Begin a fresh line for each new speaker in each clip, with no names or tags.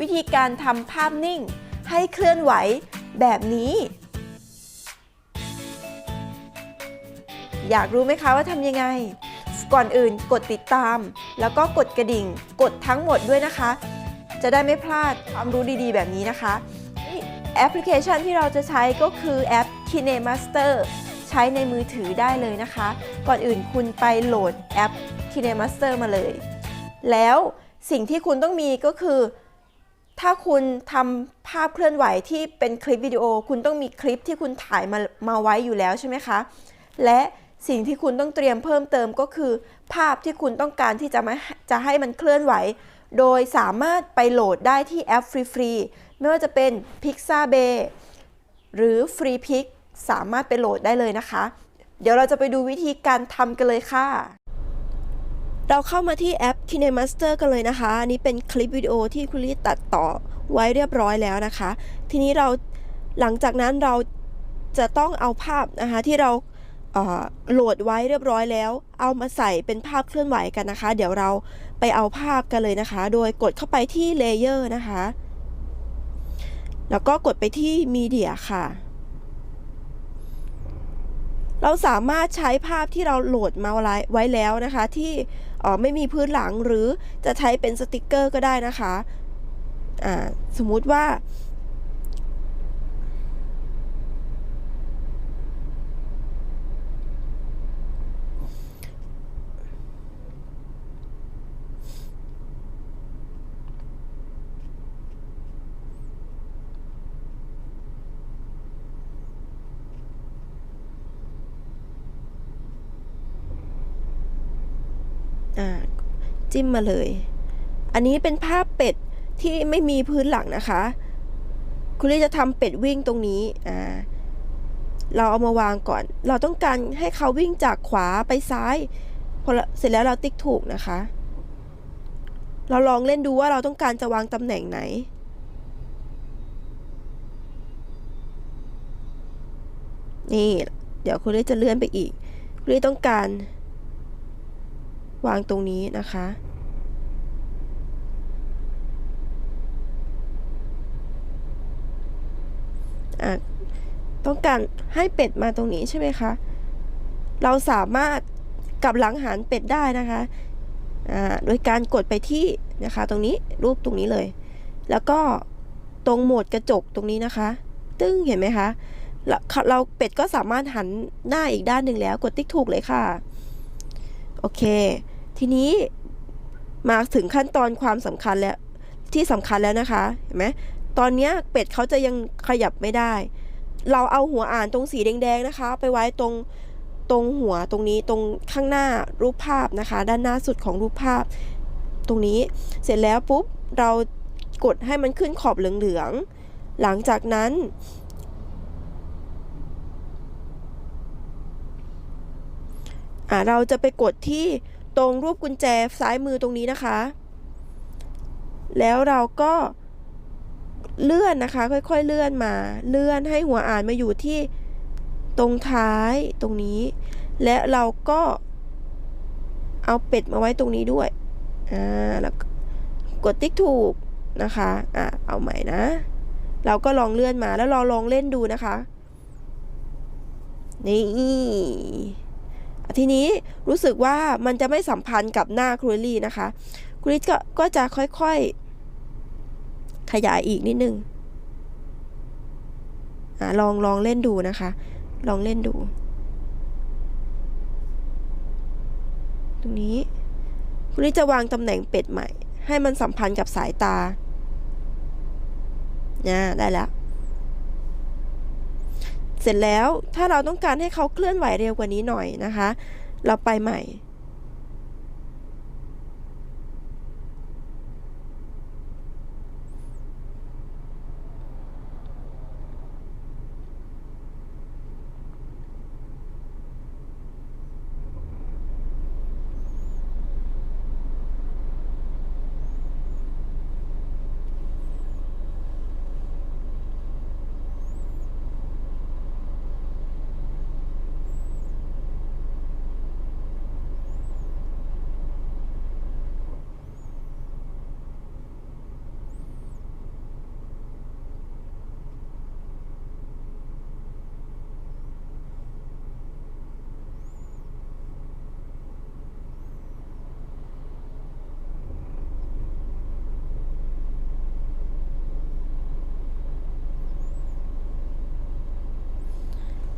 วิธีการทำภาพนิ่ง ให้เคลื่อนไหวแบบนี้ อยากรู้ไหมคะว่าทำยังไง ก่อนอื่นกดติดตาม แล้วก็กดกระดิ่ง กดทั้งหมดด้วยนะคะ จะได้ไม่พลาดความรู้ดีๆ แบบนี้นะคะแอปพลิเคชันที่เราจะใช้ก็คือแอป KineMaster ใช้ในมือถือได้เลยนะคะ ก่อนอื่นคุณไปโหลดแอป KineMaster มาเลย แล้วสิ่งที่คุณต้องมีก็คือ ถ้าคุณทำภาพเคลื่อนไหวที่เป็นคลิปวิดีโอ คุณต้องมีคลิปที่คุณถ่ายมามาไว้อยู่แล้วใช่ไหมคะ และสิ่งที่คุณต้องเตรียมเพิ่มเติมก็คือ ภาพที่คุณต้องการที่จะมาจะให้มันเคลื่อนไหว โดยสามารถไปโหลดได้ที่แอปฟรีๆ ไม่ว่าจะเป็น Pixabay หรือ FreePix สามารถไปโหลดได้เลยนะคะ เดี๋ยวเราจะไปดูวิธีการทำกันเลยค่ะ เราเข้ามาที่แอป KineMaster กันเลยนะคะ อันนี้เป็นคลิปวิดีโอที่คุณลี่ตัดต่อไว้เรียบร้อยแล้วนะคะ ทีนี้เราหลังจากนั้นเราจะต้องเอาภาพนะคะที่เราเโหลดไว้เรียบร้อยแล้ว เอามาใส่เป็นภาพเคลื่อนไหวกันนะคะ เดี๋ยวเราไปเอาภาพกันเลยนะคะ โดยกดเข้าไปที่เลเยอร์นะคะ แล้วก็กดไปที่มีเดียค่ะ เราสามารถใช้ภาพที่เราโหลดมาไว้แล้วนะคะที่ ไม่มีพื้นหลังหรือจะใช้เป็นสติกเกอร์ก็ได้นะคะอ่าสมมุติว่า จิ้มมาเลย อันนี้เป็นภาพเป็ดที่ไม่มีพื้นหลังนะคะ คุณลี่จะทำเป็ดวิ่งตรงนี้อ่าเราเอามาวางก่อน เราต้องการให้เขาวิ่งจากขวาไปซ้าย พอเสร็จแล้วเราติ๊กถูกนะคะ เราลองเล่นดูว่าเราต้องการจะวางตำแหน่งไหน นี่ เดี๋ยวคุณลี่จะเลื่อนไปอีก คุณลี่ต้องการ วางตรงนี้นะคะอะต้องการให้เป็ดมาตรงนี้ใช่ไหมคะ เราสามารถกลับหลังหันเป็ดได้นะคะอ่าโดยการกดไปที่นะคะตรงนี้รูปตรงนี้เลย แล้วก็ตรงโหมดกระจกตรงนี้นะคะ ตึ้งเห็นไหมคะเราเราเป็ดก็สามารถหันหน้าอีกด้านหนึ่งแล้ว กดติ๊กถูกเลยค่ะ โอเค ทีนี้มาถึงขั้นตอนความสำคัญแล้วที่สำคัญแล้วนะคะ เห็นไหมตอนนี้เป็ดเขาจะยังขยับไม่ได้ เราเอาหัวอ่านตรงสีแดงๆนะคะ ไปไว้ตรงตรงหัวตรงนี้ตรงข้างหน้ารูปภาพนะคะ ด้านหน้าสุดของรูปภาพ ตรงนี้เสร็จแล้วปุ๊บเรากดให้มันขึ้นขอบเหลืองๆหลังจากนั้น เราจะไปกดที่ ตรงรูปกุญแจซ้ายมือตรงนี้นะคะ แล้วเราก็เลื่อนนะคะ ค่อยๆเลื่อนมา เลื่อนให้หัวอ่านมาอยู่ที่ตรงท้ายตรงนี้ และเราก็เอาเป็ดมาไว้ตรงนี้ด้วย อ่า แล้วกดติ๊กถูกนะคะ อ่าเอาใหม่นะ เราก็ลองเลื่อนมาแล้วเราลองเล่นดูนะคะ นี่ ทีนี้รู้สึกว่ามันจะไม่สัมพันธ์กับหน้าครูลี่นะคะครูลี่ก็ก็จะค่อยๆ ขยายอีกนิดนึงอลองลองเล่นดูนะคะ ลองเล่นดู ตรงนี้ครูลี่จะวางตำแหน่งเป็ดใหม่ ให้มันสัมพันธ์กับสายตาเนะได้แล้ว เสร็จแล้วถ้าเราต้องการให้เขาเคลื่อนไหวเร็วกว่านี้หน่อยนะคะ เราไปใหม่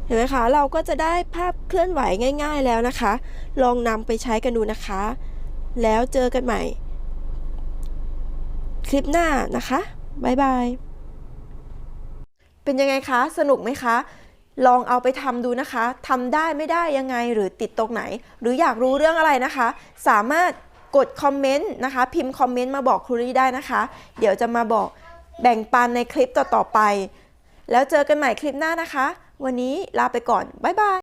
เห็นไหมคะ เราก็จะได้ภาพเคลื่อนไหวง่าย ๆแล้วนะคะ ลองนำไปใช้กันดูนะคะ แล้วเจอกันใหม่ คลิปหน้านะคะ บ๊ายบาย เป็นยังไงคะ สนุกไหมคะ ลองเอาไปทำดูนะคะ ทำได้ไม่ได้ยังไงหรือติดตรงไหน หรืออยากรู้เรื่องอะไรนะคะ สามารถกดคอมเมนต์นะคะ พิมพ์คอมเมนต์มาบอกครูลี่ได้นะคะ เดี๋ยวจะมาบอกแบ่งปันในคลิปต่อๆไป แล้วเจอกันใหม่คลิปหน้านะคะ วันนี้ลาไปก่อน บ๊ายบาย